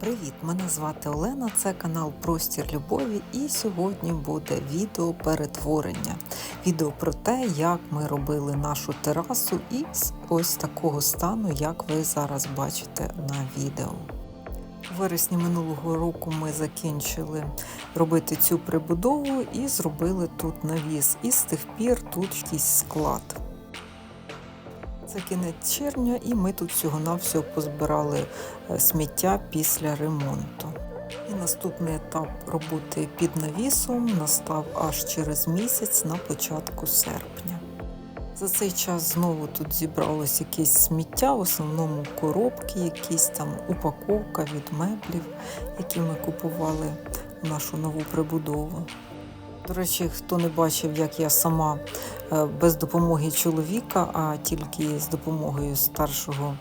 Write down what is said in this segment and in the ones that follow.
Привіт! Мене звати Олена, це канал Простір Любові, і сьогодні буде відео перетворення. Відео про те, як ми робили нашу терасу із ось такого стану, як ви зараз бачите на відео. У вересні минулого року ми закінчили робити цю прибудову і зробили тут навіс. І з тих пір тут якийсь склад. Це кінець червня, і ми тут всього-навсього позбирали е, сміття після ремонту. І наступний етап роботи під навісом настав аж через місяць на початку серпня. За цей час знову тут зібралось якесь сміття, в основному коробки, якісь там упаковка від меблів, які ми купували в нашу нову прибудову. До речі, хто не бачив, як я сама е, без допомоги чоловіка, а тільки з допомогою старшого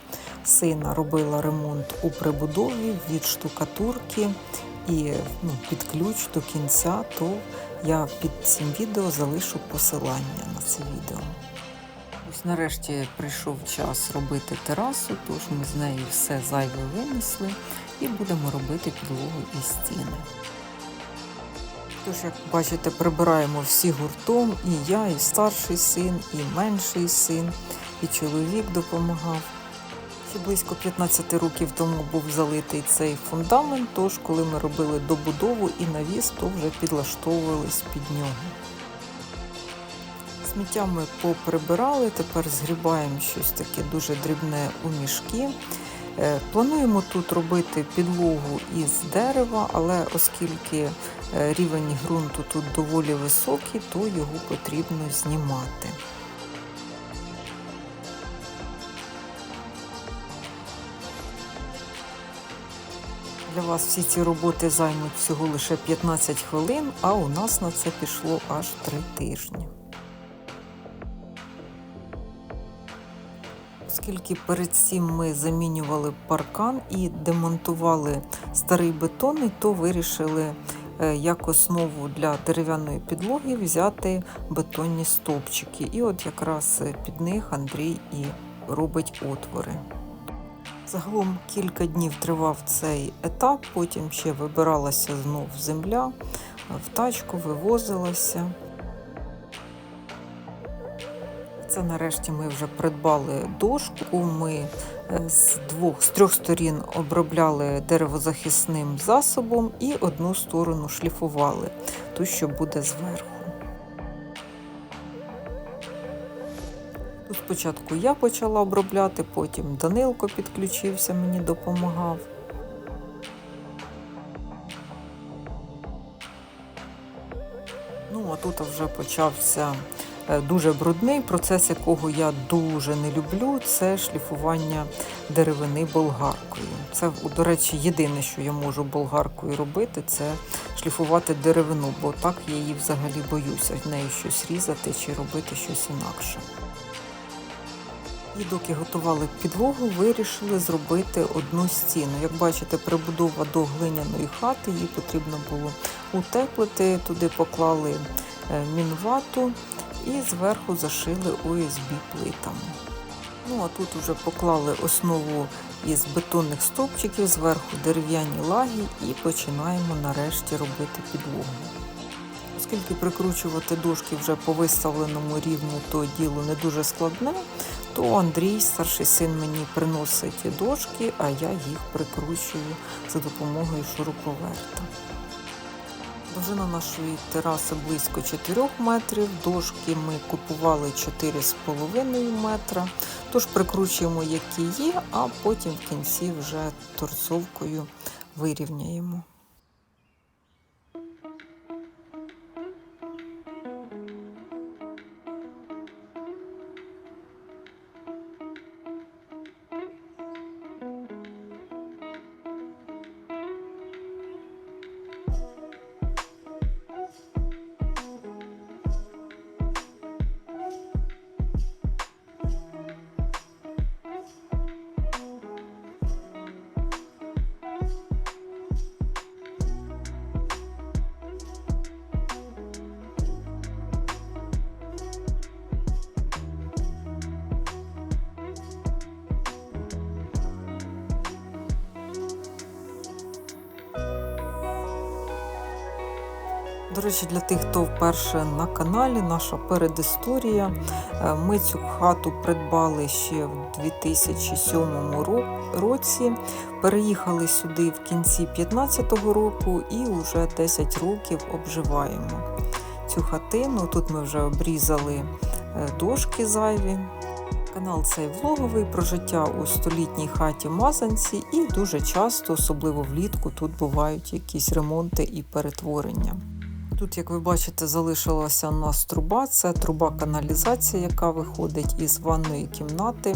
сина робила ремонт у прибудові від штукатурки і ну, під ключ до кінця, то я під цим відео залишу посилання на це відео. Ось нарешті прийшов час робити терасу, тож ми з неї все зайве винесли і будемо робити підлогу і стіни. Тож, як бачите, прибираємо всі гуртом, і я, і старший син, і менший син, і чоловік допомагав. Ще близько 15 років тому був залитий цей фундамент, тож коли ми робили добудову і навіс, то вже підлаштовувались під нього. Сміття ми поприбирали, тепер згрібаємо щось таке дуже дрібне у мішки. Е, Плануємо тут робити підлогу із дерева, але оскільки е, рівень ґрунту тут доволі високий, то його потрібно знімати. Для вас всі ці роботи займуть всього лише 15 хвилин, а у нас на це пішло аж 3 тижні. Оскільки перед цим ми замінювали паркан і демонтували старий бетонний, то вирішили е, як основу для дерев'яної підлоги взяти бетонні стовпчики. І от якраз під них Андрій і робить отвори. Загалом кілька днів тривав цей етап, потім ще вибиралася знов земля, в тачку вивозилася. Це нарешті ми вже придбали дошку. Ми е, з двох з трьох сторін обробляли деревозахисним засобом і одну сторону шліфували, ту, що буде зверху. Спочатку я почала обробляти, потім Данилко підключився, мені допомагав. Ну, а тут вже почався дуже брудний процес, якого я дуже не люблю, це шліфування деревини болгаркою. Це, до речі, єдине, що я можу болгаркою робити, це шліфувати деревину, бо так я її взагалі боюся в неї щось різати чи робити щось інакше. І доки готували підлогу, вирішили зробити одну стіну. Як бачите, прибудова до глиняної хати, її потрібно було утеплити, туди поклали е, мінвату і зверху зашили ОСБ плитами. Ну а тут вже поклали основу із бетонних стовпчиків, зверху дерев'яні лаги і починаємо нарешті робити підлогу. Оскільки прикручувати дошки вже по виставленому рівню, то діло не дуже складне, то Андрій, старший син, мені приносить дошки, а я їх прикручую за допомогою шуруповерта. Довжина нашої тераси близько 4 метрів, дошки ми купували 4,5 метра, тож прикручуємо, які є, а потім в кінці вже торцовкою вирівняємо. Речі, для тих, хто вперше на каналі, наша передісторія. Е, Ми цю хату придбали ще в 2007 році. Переїхали сюди в кінці 2015 року і вже 10 років обживаємо цю хатину. Тут ми вже обрізали е, дошки зайві. Канал цей влоговий про життя у столітній хаті Мазанці, і дуже часто, особливо влітку, тут бувають якісь ремонти і перетворення. Тут, як ви бачите, залишилася у нас труба. Це труба каналізації, яка виходить із ванної кімнати.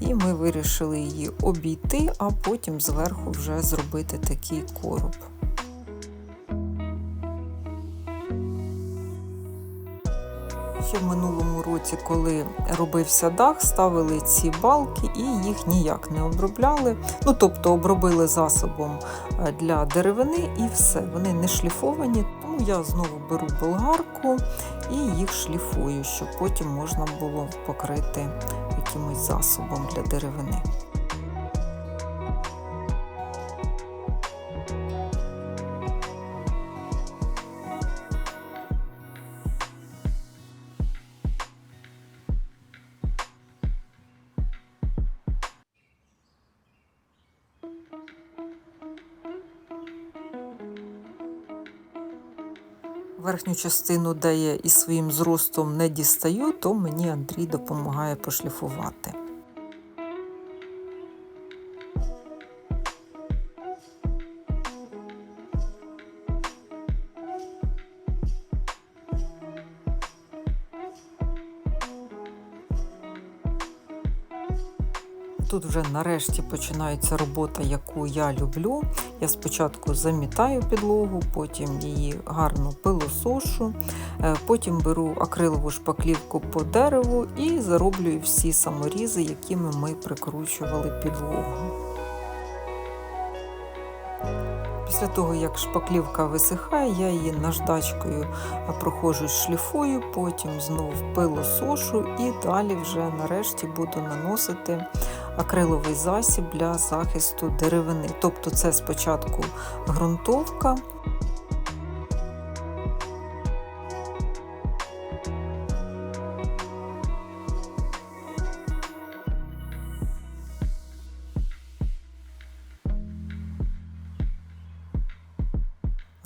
І ми вирішили її обійти, а потім зверху вже зробити такий короб. В минулому році, коли робився дах, ставили ці балки і їх ніяк не обробляли. Ну, тобто обробили засобом е, для деревини і все. Вони не шліфовані, тому я знову беру болгарку і їх шліфую, щоб потім можна було покрити якимось засобом для деревини. Частину, де із своїм зростом не дістаю, то мені Андрій допомагає пошліфувати. Вже нарешті починається робота, яку я люблю. Я спочатку замітаю підлогу, потім її гарно пилосошу, е, потім беру акрилову шпаклівку по дереву і зароблюю всі саморізи, якими ми прикручували підлогу. Після того, як шпаклівка висихає, я її наждачкою проходжу шліфую, потім знов пилосошу і далі вже нарешті буду наносити акриловий засіб для захисту деревини. Тобто це спочатку ґрунтовка.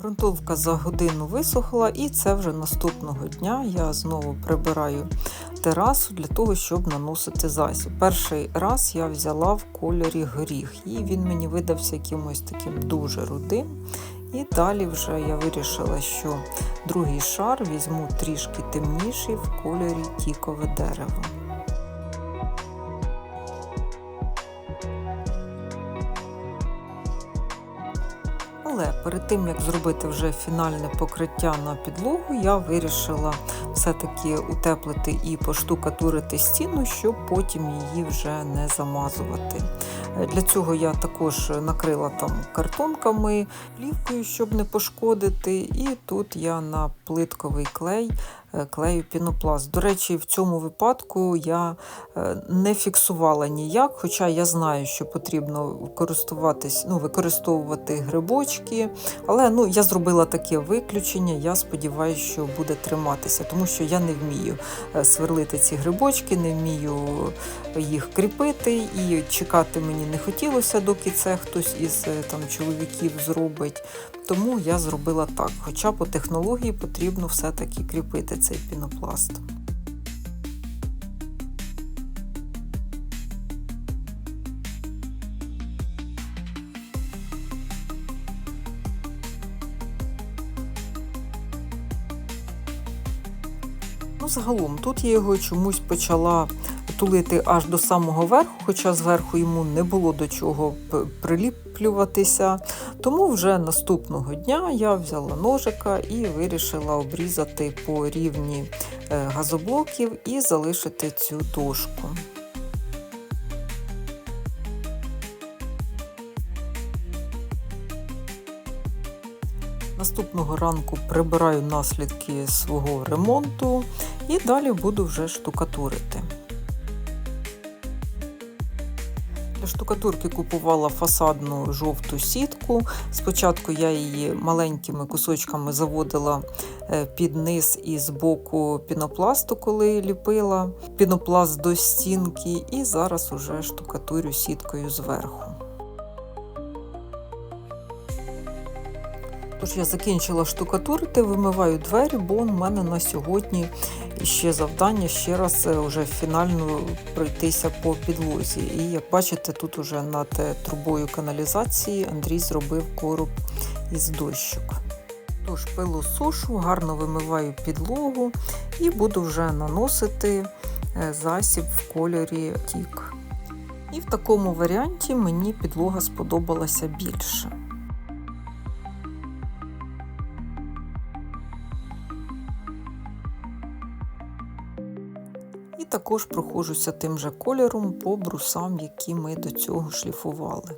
Грунтовка за годину висохла, і це вже наступного дня я знову прибираю терасу для того, щоб наносити засіб. Перший раз я взяла в кольорі гріх, і він мені видався якимось таким дуже рудим. І далі вже я вирішила, що другий шар візьму трішки темніший в кольорі тікове дерево. Але перед тим як зробити вже фінальне покриття на підлогу, я вирішила все-таки утеплити і поштукатурити стіну, щоб потім її вже не замазувати. Для цього я також накрила там картонками, плівкою, щоб не пошкодити. І тут я на плитковий клей е, клею пінопласт. До речі, в цьому випадку я е, не фіксувала ніяк, хоча я знаю, що потрібно користуватись, ну, використовувати грибочки. Але ну, я зробила таке виключення. Я сподіваюся, що буде триматися, тому що я не вмію е, сверлити ці грибочки, не вмію їх кріпити і чекати мені не хотілося, доки це хтось із е, там чоловіків зробить. Тому я зробила так. Хоча по технології потрібно все-таки кріпити цей пінопласт. Ну, загалом, тут я його чомусь почала тулити аж до самого верху, хоча зверху йому не було до чого приліплюватися. Тому вже наступного дня я взяла ножика і вирішила обрізати по рівні е, газоблоків і залишити цю дошку. Наступного ранку прибираю наслідки свого ремонту і далі буду вже штукатурити. Для штукатурки купувала фасадну жовту сітку. Спочатку я її маленькими кусочками заводила е, під низ і з боку пінопласту, коли ліпила пінопласт до стінки, і зараз уже штукатурю сіткою зверху. Тож я закінчила штукатурити, вимиваю двері, бо у мене на сьогодні ще завдання ще раз е, вже фінально пройтися по підлозі. І як бачите, тут уже над е, трубою каналізації Андрій зробив короб із дощок. Тож пилу сушу, гарно вимиваю підлогу і буду вже наносити е, засіб в кольорі тік. І в такому варіанті мені підлога сподобалася більше. Також проходжуся тим же кольором по брусам, які ми до цього шліфували.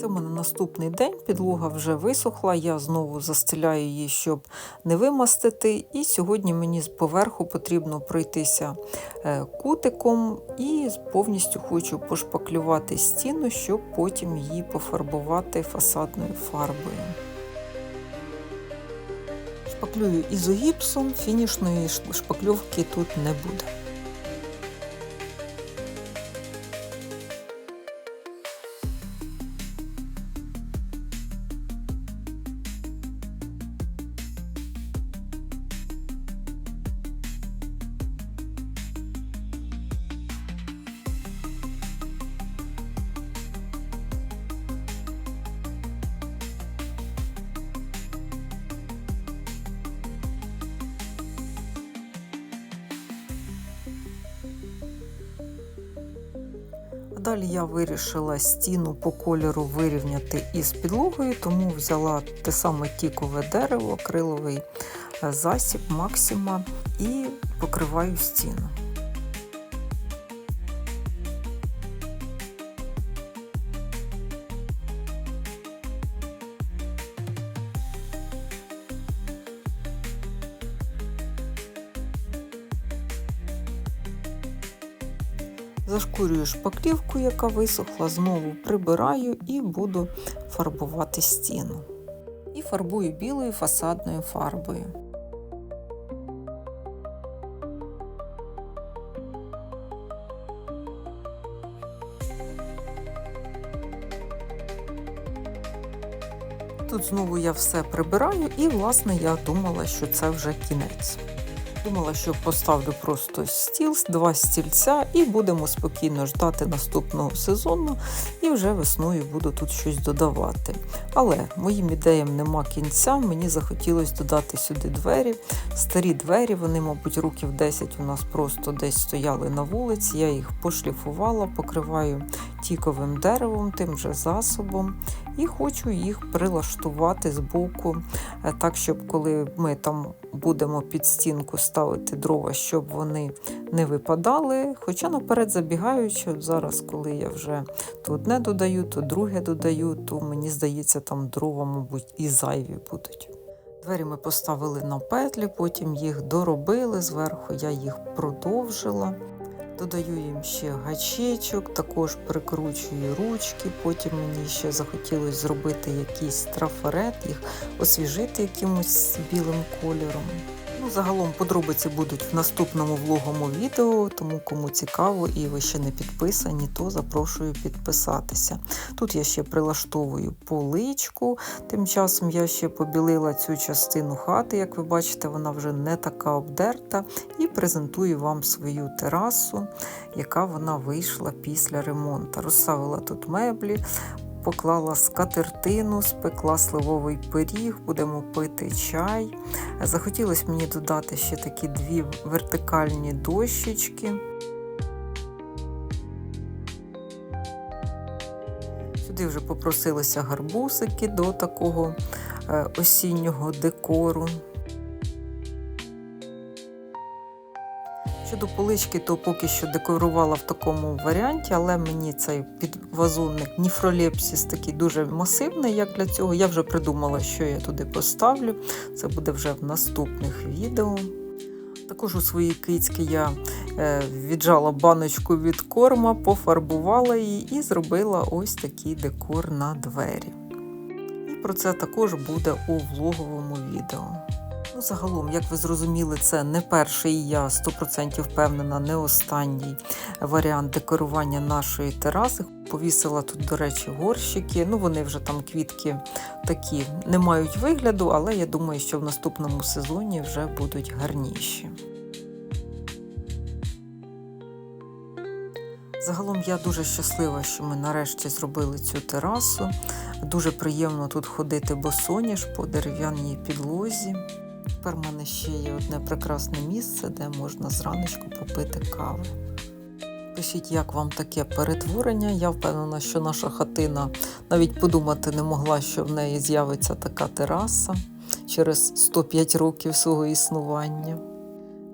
Це в мене наступний день, підлога вже висохла, я знову застеляю її, щоб не вимастити. І сьогодні мені поверху потрібно пройтися е, кутиком і повністю хочу пошпаклювати стіну, щоб потім її пофарбувати фасадною фарбою. Шпаклюю ізогіпсом, фінішної шпакльовки тут не буде. Далі я вирішила стіну по кольору вирівняти із підлогою, тому взяла те саме тікове дерево, акриловий е, засіб Максима і покриваю стіну. Зашкурюю шпаклівку, яка висохла, знову прибираю і буду фарбувати стіну. І фарбую білою фасадною фарбою. Тут знову я все прибираю, і, власне, я думала, що це вже кінець. Думала, що поставлю просто стіл, два стільця, і будемо спокійно ждати наступного сезону, і вже весною буду тут щось додавати. Але моїм ідеям нема кінця. Мені захотілося додати сюди двері. Старі двері, вони, мабуть, років 10 у нас просто десь стояли на вулиці. Я їх пошліфувала, покриваю тіковим деревом, тим же засобом, і хочу їх прилаштувати з боку, е, так, щоб коли ми там будемо під стінку ставити дрова, щоб вони не випадали. Хоча наперед забігаючи, зараз, коли я вже то одне додаю, то друге додаю, то мені здається, там дрова, мабуть, і зайві будуть. Двері ми поставили на петлі, потім їх доробили, зверху я їх продовжила. Додаю їм ще гачечок, також прикручую ручки. Потім мені ще захотілося зробити якийсь трафарет, їх освіжити якимось білим кольором. Ну, Загалом подробиці будуть в наступному влоговому відео, тому кому цікаво і ви ще не підписані, то запрошую підписатися. Тут я ще прилаштовую поличку, тим часом я ще побілила цю частину хати, як ви бачите, вона вже не така обдерта, і презентую вам свою терасу, яка вона вийшла після ремонту. Розставила тут меблі, поклала скатертину, спекла сливовий пиріг, будемо пити чай. Захотілося мені додати ще такі дві вертикальні дощечки. Сюди вже попросилися гарбусики до такого е, осіннього декору. Щодо полички, то поки що декорувала в такому варіанті, але мені цей підвазонник Ніфролепсіс такий дуже масивний, як для цього. Я вже придумала, що я туди поставлю. Це буде вже в наступних відео. Також у своїй кицьки я е, віджала баночку від корма, пофарбувала її і зробила ось такий декор на двері. І про це також буде у влоговому відео. Ну, загалом, як ви зрозуміли, це не перший, я 100% впевнена, не останній варіант декорування нашої тераси. Повісила тут, до речі, горщики. Ну, вони вже там квітки такі не мають вигляду, але я думаю, що в наступному сезоні вже будуть гарніші. Загалом я дуже щаслива, що ми нарешті зробили цю терасу. Дуже приємно тут ходити босоніж по дерев'яній підлозі. Тепер в мене ще є одне прекрасне місце, де можна зраночку попити кави. Пишіть, як вам таке перетворення. Я впевнена, що наша хатина навіть подумати не могла, що в неї з'явиться така тераса через 105 років свого існування.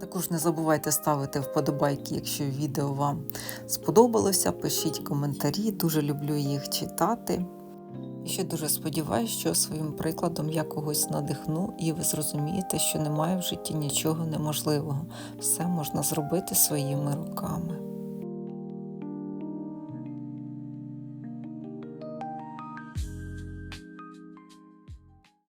Також не забувайте ставити вподобайки, якщо відео вам сподобалося. Пишіть коментарі, дуже люблю їх читати. І ще дуже сподіваюся, що своїм прикладом я когось надихну, і ви зрозумієте, що немає в житті нічого неможливого. Все можна зробити своїми руками.